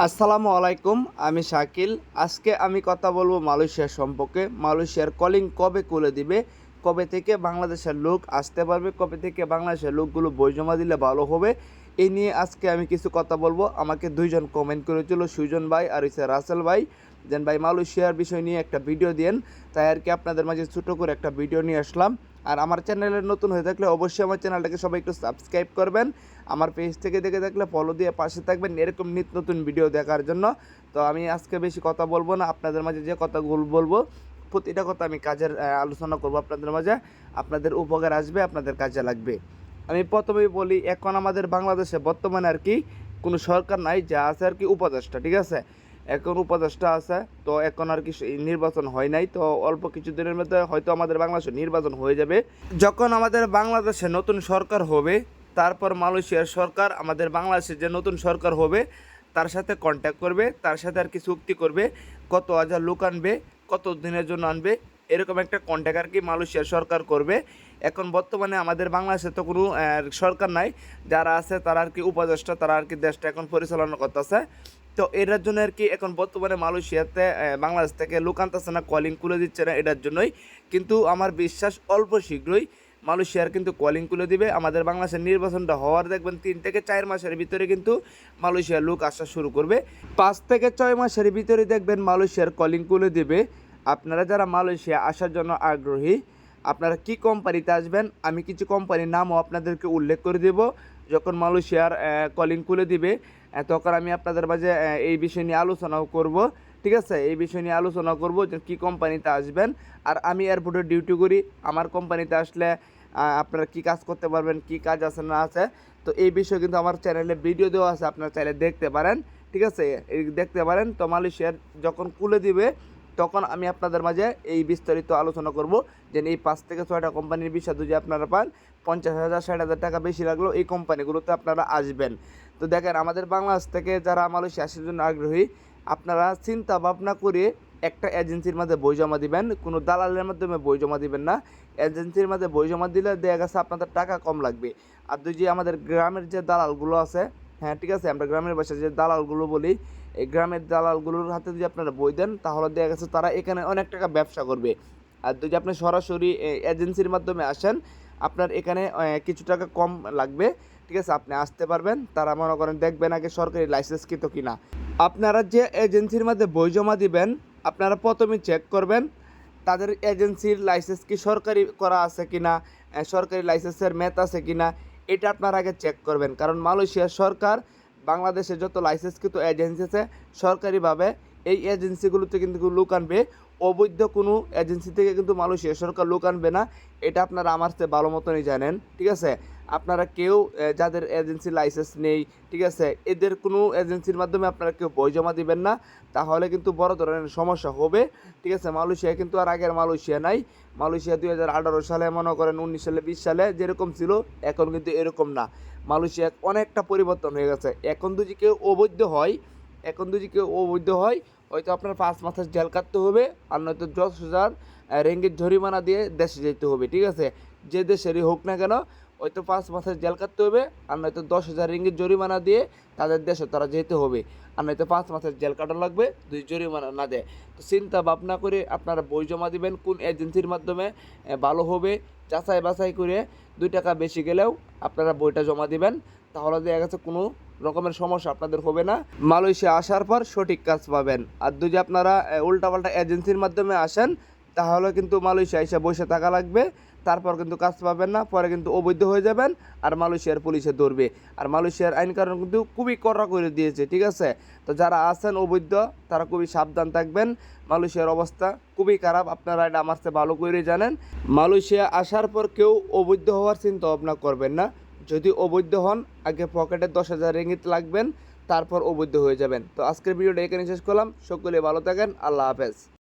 আসসালামু আলাইকুম, আমি শাকিল। আজকে আমি কথা বলব মালয়েশিয়া সম্পর্কে। মালয়েশিয়ার কলিং কবে খুলে দিবে? কবে থেকে বাংলাদেশের লোক আসতে পারবে? কবে থেকে বাংলাদেশের লোকগুলো বই জমা দিলে ভালো হবে? এই নিয়ে আজকে আমি কিছু কথা বলব। আমাকে দুইজন কমেন্ট করেছিল, সুজন ভাই আর হচ্ছে রাসেল ভাই। দেন ভাই, মালয়েশিয়ার বিষয় নিয়ে একটা ভিডিও দিয়েন। তাই আর কি আপনাদের মাঝে ছোটো করে একটা ভিডিও নিয়ে আসলাম। আর আমার চ্যানেলে নতুন হয়ে থাকলে অবশ্যই আমার চ্যানেলটাকে সবাই একটু সাবস্ক্রাইব করবেন। আমার পেজ থেকে দেখে থাকলে ফলো দিয়ে পাশে থাকবেন এরকম নিত্য নতুন ভিডিও দেখার জন্য। তো আমি আজকে বেশি কথা বলব না, আপনাদের মাঝে যে কথাগুলো বলব, প্রতিটা কথা আমি কাজের আলোচনা করব আপনাদের মাঝে। আপনাদের উপকার আসবে, আপনাদের কাজে লাগবে। আমি প্রথমেই বলি, এখন আমাদের বাংলাদেশে বর্তমানে আর কি কোনো সরকার নাই, যা আছে আর কি উপদেষ্টা, ঠিক আছে? এখন উপদেষ্টা আছে, তো এখন আর কি নির্বাচন হয় নাই, তো অল্প কিছু দিনের মধ্যে হয়তো আমাদের বাংলাদেশে নির্বাচন হয়ে যাবে। যখন আমাদের বাংলাদেশে নতুন সরকার হবে, তারপর মালয়েশিয়ার সরকার, আমাদের বাংলাদেশে যে নতুন সরকার হবে, তার সাথে কন্ট্যাক্ট করবে, তার সাথে আর কি চুক্তি করবে, কত হাজার লোক আনবে, কত দিনের জন্য আনবে, এরকম একটা কন্ট্যাক্ট আর কি মালয়েশিয়ার সরকার করবে। এখন বর্তমানে আমাদের বাংলাদেশে তো কোনো সরকার নাই, যারা আছে তারা আর কি উপদেষ্টা, তারা আর কি দেশটা এখন পরিচালনা করতেছে। তো এটার জন্য আর কি এখন বর্তমানে মালয়েশিয়াতে বাংলাদেশ থেকে লোক আনতেছে না কলিং খুলে দিচ্ছে না এটার জন্যই। কিন্তু আমার বিশ্বাস অল্প শীঘ্রই মালয়েশিয়ার কিন্তু কলিং খুলে দিবে। আমাদের বাংলাদেশের নির্বাচনটা হওয়ার দেখবেন তিন থেকে চার মাসের ভিতরে কিন্তু মালয়েশিয়ার লোক আসা শুরু করবে। পাঁচ থেকে ছয় মাসের ভিতরে দেখবেন মালয়েশিয়ার কলিং খুলে দিবে। আপনারা যারা মালয়েশিয়া আসার জন্য আগ্রহী, আপনারা কি কোম্পানিতে আসবেন, আমি কিছু কোম্পানির নামও আপনাদেরকে উল্লেখ করে দেব। যখন মালয়েশিয়ার কলিং খুলে দিবে তখন আমি আপনাদের মাঝে এই বিষয় নিয়ে আলোচনাও করব। ঠিক আছে? এই বিষয় নিয়ে আলোচনা করব যে কী কোম্পানিতে আসবেন। আর আমি এয়ারপোর্টে ডিউটি করি। আমার কোম্পানিতে আসলে আপনারা কি কাজ করতে পারবেন, কি কাজ আছে না আছে। তো এই বিষয়ে কিন্তু আমার চ্যানেলে ভিডিও দেওয়া আছে, আপনারা চাইলে দেখতে পারেন। ঠিক আছে? দেখতে পারেন, তো মালয়েশিয়ার যখন খুলে দিবে তখন আমি আপনাদের মাঝে এই বিস্তারিত আলোচনা করব যে এই পাঁচ থেকে ছয়টা কোম্পানির বিষয় যদি আপনারা পান, পঞ্চাশ হাজার, ষাট হাজার টাকা বেশি লাগল এই কোম্পানিগুলোতে আপনারা আসবেন। তো দেখেন, আমাদের বাংলাদেশ থেকে যারা মালয়েশিয়া আসার জন্য আগ্রহী, আপনারা চিন্তা ভাবনা করে একটা এজেন্সির মাঝে বই জমা দিবেন। কোনো দালালের মাধ্যমে বই জমা দিবেন না। এজেন্সির মাঝে বই জমা দিলে দেখা গেছে আপনাদের টাকা কম লাগবে। আর দুই যে আমাদের গ্রামের যে দালালগুলো আছে হ্যাঁ ঠিক আছে, আমরা গ্রামের বাসায় যে দালালগুলো বলি এই গ্রামের দালালগুলোর হাতে যদি আপনারা বই দেন তাহলে দেখা গেছে তারা এখানে অনেক টাকা ব্যবসা করবে। আর যদি আপনি সরাসরি এজেন্সির মাধ্যমে আসেন আপনার এখানে কিছু টাকা কম লাগবে। ঠিক আছে আপনি আসতে পারবেন। তারা মনে করেন দেখবেন আগে সরকারি লাইসেন্স কৃত কিনা। আপনারা যে এজেন্সির মধ্যে বই জমা দিবেন আপনারা প্রথমে চেক করবেন তাদের এজেন্সির লাইসেন্স কি সরকারি করা আছে কিনা আহ, সরকারি লাইসেন্সের মেয়াদ আছে কিনা এটা আপনারা আগে চেক করবেন। কারণ মালয়েশিয়ার সরকার বাংলাদেশে যত লাইসেন্সকৃত এজেন্সি আছে সরকারিভাবে এই এজেন্সিগুলোতে কিন্তু লোক আনবে। অবৈধ কোনো এজেন্সি থেকে কিন্তু মালয়েশিয়া সরকার লোক আনবে না। এটা আপনারা আমার চেয়ে ভালো মতনই জানেন, ঠিক আছে? আপনারা কেউ যাদের এজেন্সি লাইসেন্স নেই, ঠিক আছে? এদের কোনো এজেন্সির মাধ্যমে আপনারা কেউ বই জমা দিবেন না। তাহলে কিন্তু বড় ধরনের সমস্যা হবে, ঠিক আছে? মালয়েশিয়া কিন্তু আর আগের মালয়েশিয়া নাই। মালয়েশিয়া দুই হাজার আঠারো সালে মনে করেন, উনিশ সালে, বিশ সালে যেরকম ছিল, এখন কিন্তু এরকম না। মালয়েশিয়া অনেকটা পরিবর্তন হয়ে গেছে। এখন যদি কেউ অবৈধ হয় এখন যদি কেউ অবৈধ হয়, হয়তো আপনার পাঁচ মাসের জেল কাটতে হবে, আর নয়তো দশ হাজার রেঙ্গির জরিমানা দিয়ে দেশে যেতে হবে, ঠিক আছে? যে দেশেরই হোক না কেন, হয়তো পাঁচ মাসের জেল কাটতে হবে, আর নয়তো দশ হাজার রিঙ্গিত জরিমানা দিয়ে তাদের দেশে তারা যেতে হবে, আর নয়তো পাঁচ মাসের জেল কাটা লাগবে দুই জরিমানা না দেয়। তো চিন্তা ভাবনা করে আপনারা বই জমা দিবেন, কোন এজেন্সির মাধ্যমে ভালো হবে যাচাই বাছাই করে দুই টাকা বেশি গেলেও আপনারা বইটা জমা দিবেন, তাহলে দেখা গেছে কোনো রকমের সমস্যা আপনাদের হবে না। মালয়েশিয়া আসার পর সঠিক কাজ পাবেন। আর যদি আপনারা উল্টাপাল্টা এজেন্সির মাধ্যমে আসেন, তাহলে কিন্তু মালয়েশিয়া এসে বসে থাকা লাগবে। তারপর কিন্তু কাজ পাবেন না, পরে কিন্তু অবৈধ হয়ে যাবেন আর মালয়েশিয়ার পুলিশে ধরবে। আর মালয়েশিয়ার আইন কারণ কিন্তু খুবই কড়া করে দিয়েছে, ঠিক আছে? তো যারা আছেন অবৈধ, তারা খুবই সাবধান থাকবেন। মালয়েশিয়ার অবস্থা খুবই খারাপ, আপনারা এটা আমার চেয়ে ভালো করে জানেন। মালয়েশিয়া আসার পর কেউ অবৈধ হওয়ার চিন্তা ভাবনা করবেন না। যদি অবৈধ হন, আগে পকেটে দশ হাজার রেঙ্গিত লাগবেন, তারপর অবৈধ হয়ে যাবেন। তো আজকের ভিডিওটা এখানে শেষ করলাম। সকলে ভালো থাকেন, আল্লাহ হাফেজ।